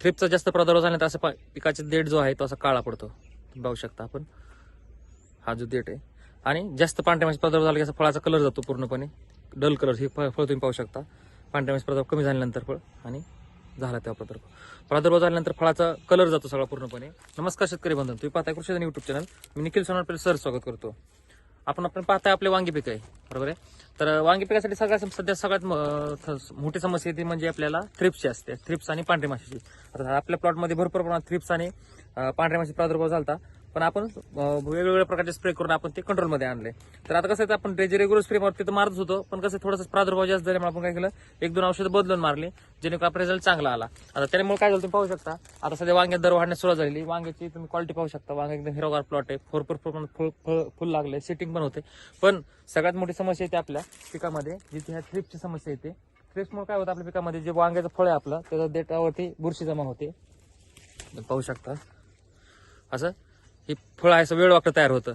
थ्रिपचा जास्त प्रादुर्भाव झाल्यानंतर असं पा- पिकाचे देठ जो आहे तो असा काळा पडतो. तुम्ही पाहू शकता आपण. हा जो देठ आहे. आणि जास्त पांढऱ्या प्रादुर्भाव झाला की असा फळाचा कलर जातो पूर्णपणे. डल कलर हे फळ फळ तुम्ही पाहू शकता. पांढऱ्या प्रादुर्भाव कमी झाल्यानंतर फळ आणि झाला तेव्हा प्रादुर्भाव. प्रादुर्भाव झाल्यानंतर फळाचा कलर जातो सगळा पूर्णपणे. नमस्कार शेतकरी बंधन तुम्ही पाहता कृषी युट्यूब चॅनल मी निखिल सोनार पहिले सर स्वागत करतो. आपण आपण पाहताय आपले वांगी पीक आहे. बरोबर आहे? तर वांगी पिकासाठी सगळ्यात सध्या सगळ्यात म- मोठी समस्या ती म्हणजे आपल्याला थ्रिप्सची असते. थ्रिप्स आणि पांढरी माशीची आता आपल्या प्लॉटमध्ये भरपूर प्रमाणात थ्रिप्स आणि पांढऱ्या माशी प्रादुर्भाव झालता. पण आपण वेगवेगळ्या प्रकारचे स्प्रे करून आपण ते कंट्रोलमध्ये आणले. तर आता कसं आहे आपण जे रेग्युलर स्प्रे मारतो ते तर मारत होतो पण कसं थोडंसं प्रादुर्भाव जास्त झाल्यामुळे आपण काय केलं एक दोन औषधं बदलून मारली जेणेकरून आपला रिझल्ट चांगला आला. आता त्यामुळे काय झालं तुम्ही पाहू शकता आता सध्या वांग्यात दर वाढण्यास सुरुवात झाली वांग्याची तुम्ही क्वालिटी पाहू शकता. वांगे एकदम हिरोगार प्लॉट आहे. भरपूर प्रमाणात फुल फुल लागले सेटिंग पण होते. पण सगळ्यात मोठी समस्या येते आपल्या पिकामध्ये जिथे ह्या थ्रिपची समस्या येते. थ्रिप्समुळे काय होतं आपल्या पिकामध्ये जे वांग्याचं फळ आहे आपलं त्याच्या देटावरती बुरशी जमा होते. पाहू शकता. असं? हे फळ आहे असं वेळ वाकडं तयार होतं.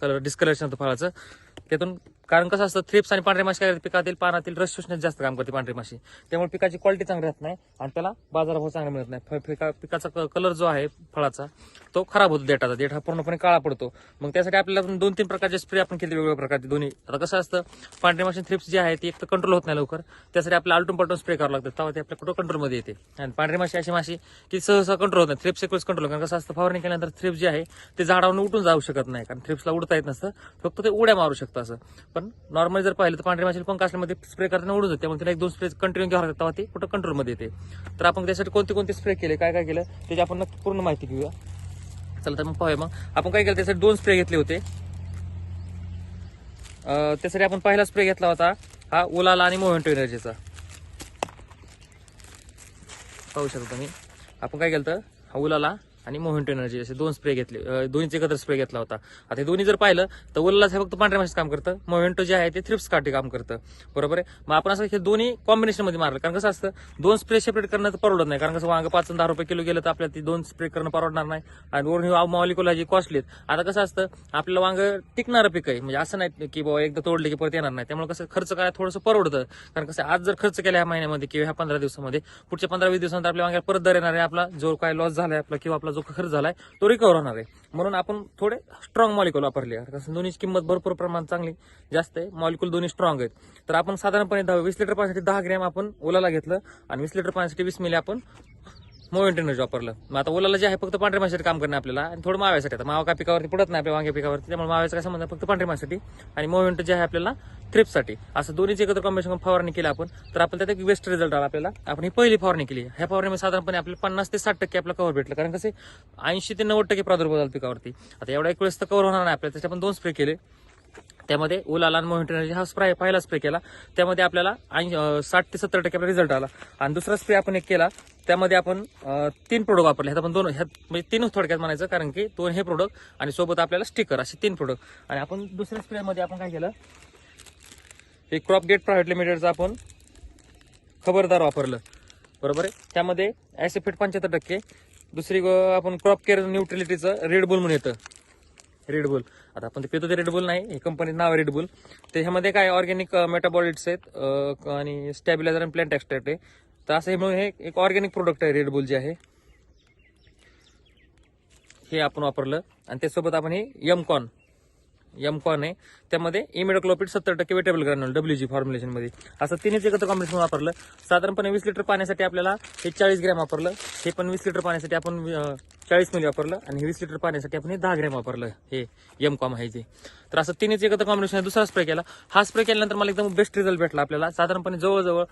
कलर डिस्कलरेशन होतं फळाचं. त्यातून कारण कसं असतं थ्रिप्स आणि पांढरे माशी काय करते, पिकातील पानातील रस शोषण्यात जास्त काम करते पांढरी माशी. त्यामुळे पिकाची क्वालिटी चांगली राहत नाही आणि त्याला बाजारभाव चांगला मिळत नाही. पिका पिकाचा कलर जो आहे फळाचा तो खराब होतो देठाचा. देठ हा पूर्णपणे काळा पडतो. मग त्यासाठी आपल्याला दोन तीन प्रकारचे स्प्रे आपण केले वेगवेगळ्या प्रकारचे दोन्ही. आता कसं असतं पांढरी माशी थ्रिप्स जी आहे ती एक तर कंट्रोल होत नाही लवकर. त्यासाठी आपल्याला आलटून पलटून स्प्रे करावं लागतं. तेव्हा ते आपल्या कुठं कंट्रोलमध्ये येते. आणि पांढरी माशी अशी माशी की सहसा कंट्रोल होत नाही. थ्रिप्स एकच कंट्रोल कारण कसं असतं फवारणी केल्यानंतर थ्रिप्स जे आहे ते झाडावरून उठून जाऊ शकत नाही. कारण थ्रिप्सला उडता येत नसतं. फक्त ते उड्या मारू शकतं असं. पण नॉर्मली जर पाहिलं तर पांढरी माशील पंख असल्यामध्ये स्प्रे करताना उडून जाते त्यामुळे तिला एक दोन स्प्रे कंटिन्यू घ्यावं लागतात तेव्हा ते कुठं कंट्रोलमध्ये येते. तर आपण त्यासाठी कोणते कोणते स्प्रे केले काय काय केलं त्याची आपण नक्की पूर्ण माहिती घेऊया. चला तर मग पाहूया मग. आपण काय केलं त्यासाठी दोन स्प्रे घेतले होते. त्यासाठी आपण पहिला स्प्रे घेतला होता हा ओलाला आणि मोहेंटो एनर्जीचा पाहू शकतो तुम्ही. आपण काय केलं हा ओलाला आणि मोहेंटो एनर्जी असे दोन स्प्रे घेतले दोन्हीचे एकत्र स्प्रे घेतला होता. आता हे दोन्ही जर पाहिलं तर उलाला हे फक्त पांढऱ्या माशीचं काम करतं मोहिंटो जे आहे ते थ्रिप्स काठी काम करतं. बरोबर आहे? मग आपण असं हे दोन्ही कॉम्बिनेशनमध्ये मारलं कारण कसं असतं दोन स्प्रे सेपरेट करणं तर परवडत नाही कारण कसं वांग पाच दहा रुपये किलो गेलं तर आपल्याला ती दोन स्प्रे करणं परवडणार नाही. आणि वरून मॉलिक्युल जी कॉस्टली आहेत. आता कसं असतं आपल्याला वांग टिकणारं पीक आहे. म्हणजे असं नाही की बाबा एकदा तोडले की परत येणार नाही. त्यामुळे कसं खर्च काय थोडंसं परवडतं. कारण कसं आज जर खर्च केला ह्या महिन्यामध्ये किंवा ह्या पंधरा दिवसामध्ये पुढच्या पंधरा वीस दिवसानंतर आपल्या वांग्याला परत दर येणार आहे आपला जो काय लॉस झाला आहे आपला किंवा आपला जो खर्च झालाय तो रिकवर होणार आहे. म्हणून आपण थोडे स्ट्रॉंग मॉलिक्युल वापरले. कसं दोन्हीची किंमत भरपूर प्रमाणात चांगली जास्त आहे. मॉलिक्युल दोन्ही स्ट्रॉंग आहेत. तर आपण साधारणपणे दहा वीस लिटर पाण्यासाठी दहा ग्रॅम आपण ओलाला घेतलं आणि वीस लिटर पाण्यासाठी वीस मिली आपण मोमेंट एनर्जी वापरलं. मग आता ओलाला जे आहे फक्त पांढऱ्या माशासाठी काम करणं आपल्याला. आणि थोडं माव्यासाठी. आता मावा का पिकावरती पडत नाही आपल्या वांग्या पिकावरती. त्यामुळे माव्याचा काय संबंध फक्त पांढऱ्या माशासाठी. आणि मोमेंट जे आहे आपल्याला थ्रिपसाठी असं दोन्हीचे एकत्र कॉम्बिनेशन फवारणी केली आपण तर आपल्याला त्यात एक वेस्ट रिझल्ट आला आपल्याला. आपण ही पहिली फवारणी केली. ह्या फवारणीमध्ये साधारणपणे आपल्याला पन्नास ते साठ टक्के आपलं कव्हर भेटलं. कारण कसे ऐंशी ते नव्वद टक्के प्रादुर्भाव झाला पिकावरती. आता एवढा एक वेळेस तर कव्हर होणार नाही आपल्याला. त्याच्या आपण दोन स्प्रे केले. त्यामध्ये ओलाला आणि मोहिंट हा स्प्रे पहिला स्प्रे केला. त्यामध्ये आपल्याला ऐंशी- साठ ते सत्तर टक्के आपला रिझल्ट आला. आणि दुसरा स्प्रे आपण एक केला. त्यामध्ये आपण तीन प्रोडक्ट वापरले. ह्यात आपण दोन ह्यात म्हणजे तीनच थोडक्यात म्हणायचं कारण की दोन हे प्रोडक्ट आणि सोबत आपल्याला स्टिकर असे तीन प्रोडक्ट आणि आपण दुसऱ्या स्प्रेमध्ये आपण काय केलं? हे क्रॉप गेट प्रायव्हेट लिमिटेडचं आपण खबरदार वापरलं. बरोबर आहे? त्यामध्ये ॲसिफिट पंच्याहत्तर टक्के. दुसरी आपण क्रॉप केअर न्यूट्रिलिटीचं रेड बुल म्हणून येतं. रेड बुल आता आपण ते पितो ते रेड बुल नाही हे कंपनीचं नाव आहे रेड बुल त्याच्यामध्ये काय ऑर्गॅनिक मेटाबॉलिट्स आहेत आणि स्टॅबिलायझर आणि प्लॅन्ट एक्स्ट्रॅक्ट आहे. तर असं हे म्हणून हे एक ऑर्गॅनिक प्रोडक्ट आहे रेड बुल जे आहे. हे आपण वापरलं. आणि त्यासोबत आपण हे यमकॉन यमकॉन आहे. त्यामध्ये इमिडोक्लोपीड सत्तर टक्के वेटेबल ग्रॅन्युअल डब्ल्यू जी फॉर्म्युलेशनमध्ये असं तिनेच एकत्र कॉम्बिनेशन वापरलं. साधारणपणे वीस लिटर पाण्यासाठी आपल्याला हे चाळीस ग्रॅम वापरलं. हे पण वीस लिटर पाण्यासाठी आपण चाळीस मिली वापरलं. आणि वीस लिटर पाण्यासाठी आपण हे दहा ग्रॅम वापरलं. हे यमकॉम आहे जे. तर असं तिनेच एकत्र कॉम्बिनेशन दुसरा स्प्रे केला. हा स्प्रे केल्यानंतर मला एकदम बेस्ट रिझल्ट भेटला आपल्याला. साधारणपणे जवळजवळ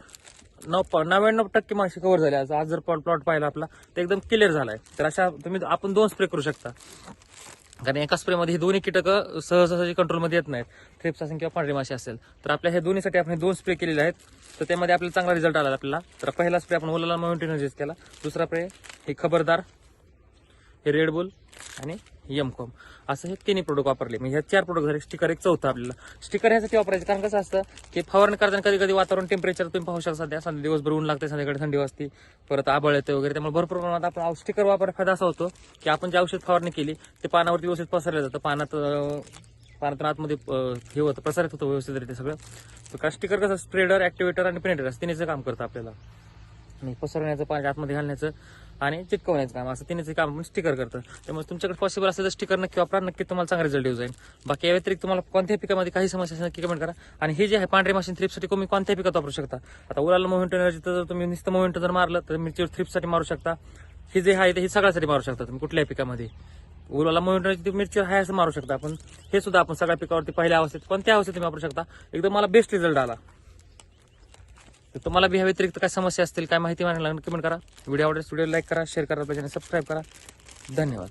नऊ नव्याण्णव टक्के मासे कव्हर झाले. आज आज जर प्लॉट पाहिला आपला तर एकदम क्लिअर झालाय. तर अशा तुम्ही आपण दोन स्प्रे करू शकता. कारण एका स्प्रेमध्ये हे दोन्ही कीटक सहजासहजी कंट्रोलमध्ये येत नाहीत. थ्रिप्स असेल किंवा पांढरी माशी असेल. तर आपल्या हे दोन्हीसाठी आपण हे दोन स्प्रे केलेले आहेत. तर त्यामध्ये आपल्याला चांगला रिझल्ट आला आपल्याला. तर पहिला स्प्रे आपण ओलाला माउंटेन केला. दुसरा स्प्रे हे खबरदार हे रेड बुल आणि यमकॉम असं हे तिन्ही प्रोडक्ट वापरले. म्हणजे ह्या चार प्रोडक्ट झाले स्टिकर एक चौथा आपल्याला. स्टिकर ह्यासाठी वापरायचं कारण कसं असतं की फवारणी करताना कधी कधी वातावरण टेम्परेचर तुम्ही पाहू शकता सध्या. संध्या दिवसभर ऊन लागते संध्याकडे थंडी वाजते परत आबळ येते वगैरे. त्यामुळे भरपूर प्रमाणात आपण स्टिकर वापरायचा फायदा असा होतो की आपण जे औषध फवारणी केली ते पानावरती व्यवस्थित पसरलं जातं. पानात पानातून आतमध्ये हे होतं प्रसारित होतं व्यवस्थित सगळं. तर स्टिकर कसं स्प्रेडर ॲक्टिवेटर आणि प्रिंटर असं तिन्हीचं काम करतं आपल्याला. नाही पसरवण्याचं पाणी आतमध्ये घालण्याचं आणि चिटकवण्याचं काम. असं तिन्हीचं काम आपण स्टिकर करतं. त्यामुळे तुमच्याकडे पॉसिबल असेल तर स्टिकर नक्की वापरा नक्की तुम्हाला चांगला रिझल्ट येऊ जाईल. बाकी या व्यतिरिक्त तुम्हाला कोणत्या पिकामध्ये काही समस्या असेल नक्की कमेंट करा. आणि हे जे आहे पांढरे मशीन थ्रिपसाठी तुम्ही कोणत्याही पिकात वापरू शकता. आता उलाला मोमेंट एनर्जी जर तुम्ही नुसतं मोमेंट जर मारलं तर मिरचीवर थ्रिपसाठी मारू शकता. हे जे आहे ते हे सगळ्यासाठी मारू शकता तुम्ही कुठल्याही पिकामध्ये. उलाला मोमेंट एनर्जी मिरचीवर आहे असं मारू शकता आपण. हे सुद्धा आपण सगळ्या पिकावरती पहिल्या अवस्थेत कोणत्या अवस्थेत तुम्ही वापरू शकता. एकदम मला बेस्ट रिझल्ट आला. तर तुम्हाला बी ह्या व्यतिरिक्त काय समस्या असतील काय माहिती मागायला कमेंट करा. व्हिडिओ आवडेल व्हिडिओ लाईक करा शेअर करा पाहिजे सबस्क्राईब करा. धन्यवाद.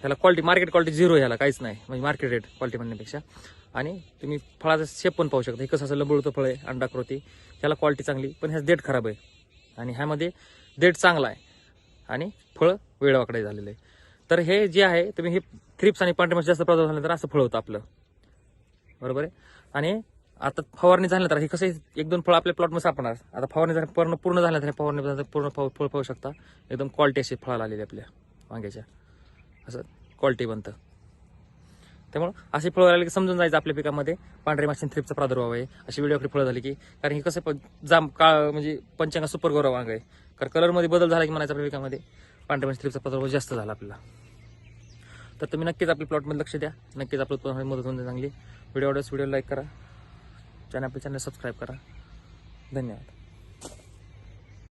ह्याला क्वालिटी मार्केट क्वालिटी झिरो ह्याला काहीच नाही. म्हणजे मार्केट रेट क्वालिटी म्हणण्यापेक्षा. आणि तुम्ही फळाचा शेप पण पाहू शकता. हे कसं असं लंबळतं फळ आहे अंडाकृती ह्याला क्वालिटी चांगली पण ह्याच डेट खराब आहे. आणि ह्यामध्ये डेट चांगला आहे. आणि फळ वेळवाकडे झालेलं आहे. तर हे जे आहे तुम्ही हे थ्रिप्स आणि पांढरे जास्त प्रादुर्भाव झालं तर असं फळ होतं आपलं. बरोबर आहे? आणि आता फवारणी झाल्यानंतर तर हे कसं एक दोन फळ आपल्या प्लॉटमध्ये सापडणार. आता फवारणी झाल्या पूर्ण पूर्ण झाल्यानंतर तर फवारणी पूर्ण फळ फळ पाहू शकता. एकदम क्वालिटी अशी फळाला आलेली आपल्या वांग्याच्या. असं क्वालिटी बनतं. त्यामुळं अशी फळं आली की समजून जायचं आपल्या पिकामध्ये. पांढरे माशी थ्रिपचा प्रादुर्भाव आहे. अशी वेळी फळं झाली की कारण हे कसं प- जाम काळ म्हणजे पंचांगा सुपर गौरव वांग आहे. कारण कलरमध्ये बदल झाला की म्हणायचं आपल्या पिकामध्ये. पांढरे माशी थ्रिपचा प्रादुर्भाव जास्त झाला आपल्याला. तर तुम्ही नक्कीच आपल्या प्लॉटमध्ये लक्ष द्या. नक्कीच आपलं उत्पन्न मदत होऊन चांगली. व्हिडिओ आवडेल व्हिडिओ लाईक करा. चॅनल आपल्या चॅनल सबस्क्राईब करा. धन्यवाद.